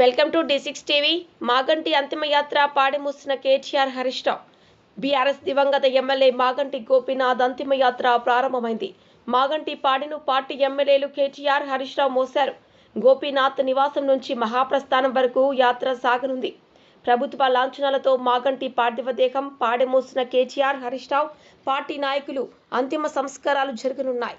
Welcome to D six TV. Maganti అంతిమయాత్ర పాడిమూసిన KTR Harish Rao. BRS దివంగత MLA Maganti Gopinath అంతిమయాత్ర ప్రారంభమైంది. మాగంటి పాడిను పార్టీ ఎమ్మెల్యేలు కేటీఆర్ హరీష్ రావు మోశారు. గోపీనాథ్ నివాసం నుంచి మహాప్రస్థానం వరకు యాత్ర సాగనుంది. ప్రభుత్వ లాంఛనాలతో మాగంటి పార్థివ దేహం పాడెమోసిన కేటీఆర్ హరీష్ రావు పార్టీ నాయకులు అంతిమ సంస్కారాలు జరగనున్నాయి.